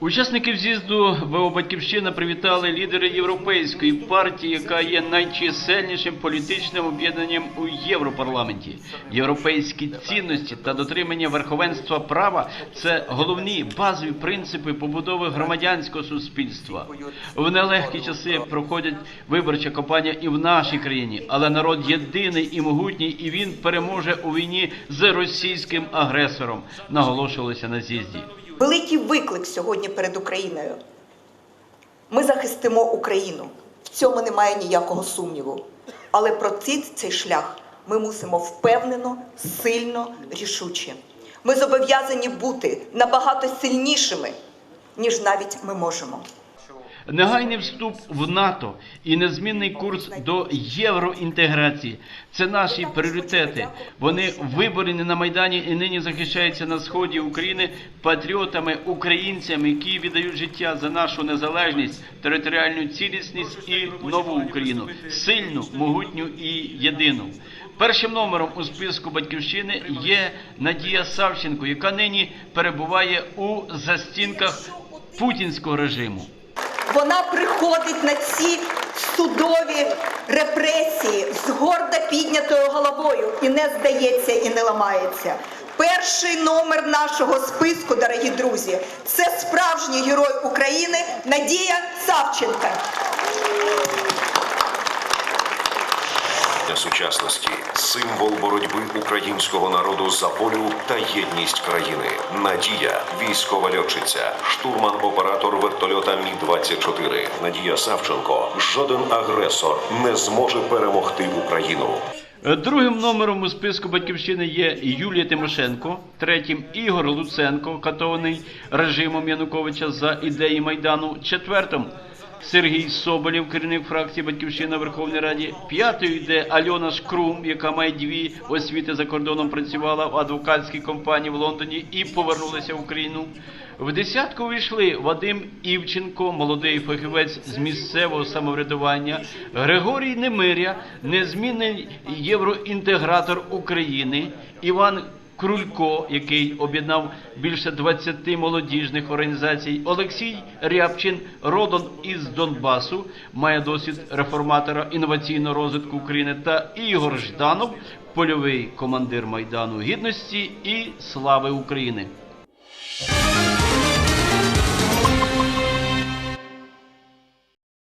Учасників з'їзду ВО Батьківщина привітали лідери європейської партії, яка є найчисельнішим політичним об'єднанням у Європарламенті. Європейські цінності та дотримання верховенства права це головні базові принципи побудови громадянського суспільства. В нелегкі часи проходять виборча кампанія і в нашій країні, але народ єдиний і могутній, і він переможе у війні з російським агресором. Наголошувалося на з'їзді. Великий виклик сьогодні перед Україною. Ми захистимо Україну. В цьому немає ніякого сумніву. Але про цей шлях ми мусимо впевнено, сильно, рішуче. Ми зобов'язані бути набагато сильнішими, ніж навіть ми можемо. Негайний вступ в НАТО і незмінний курс до євроінтеграції це наші пріоритети. Вони виборені на майдані і нині захищаються на сході України патріотами, українцями, які віддають життя за нашу незалежність, територіальну цілісність і нову Україну, сильну, могутню і єдину. Першим номером у списку батьківщини є Надія Савченко, яка нині перебуває у застінках путінського режиму. Вона приходить на ці судові репресії з гордо піднятою головою і не здається, і не ламається. Перший номер нашого списку, дорогі друзі, це справжній герой України Надія Савченка. Сучасності символ боротьби українського народу за волю та єдність країни. Надія, військова льотчиця, штурман-оператор вертольота Мі 24 Надія Савченко. Жоден агресор не зможе перемогти Україну. Другим номером у списку батьківщини є Юлія Тимошенко, третім Ігор Луценко, катований режимом Януковича за ідеї майдану. Четвертим Сергій Соболєв, керівник фракції Батьківщина в Верховній Раді. П'ятою йде Альона Шкрум, яка має дві освіти за кордоном, працювала в адвокатській компанії в Лондоні і повернулася в Україну. В десятку увійшли Вадим Івченко, молодий фахівець з місцевого самоврядування, Григорій Немиря, незмінний євроінтегратор України, Іван Крулько, який об'єднав більше 20 молодіжних організацій, Олексій Рябчин, родом із Донбасу, має досвід реформатора інноваційного розвитку України, та Ігор Жданов, польовий командир майдану гідності і слави України.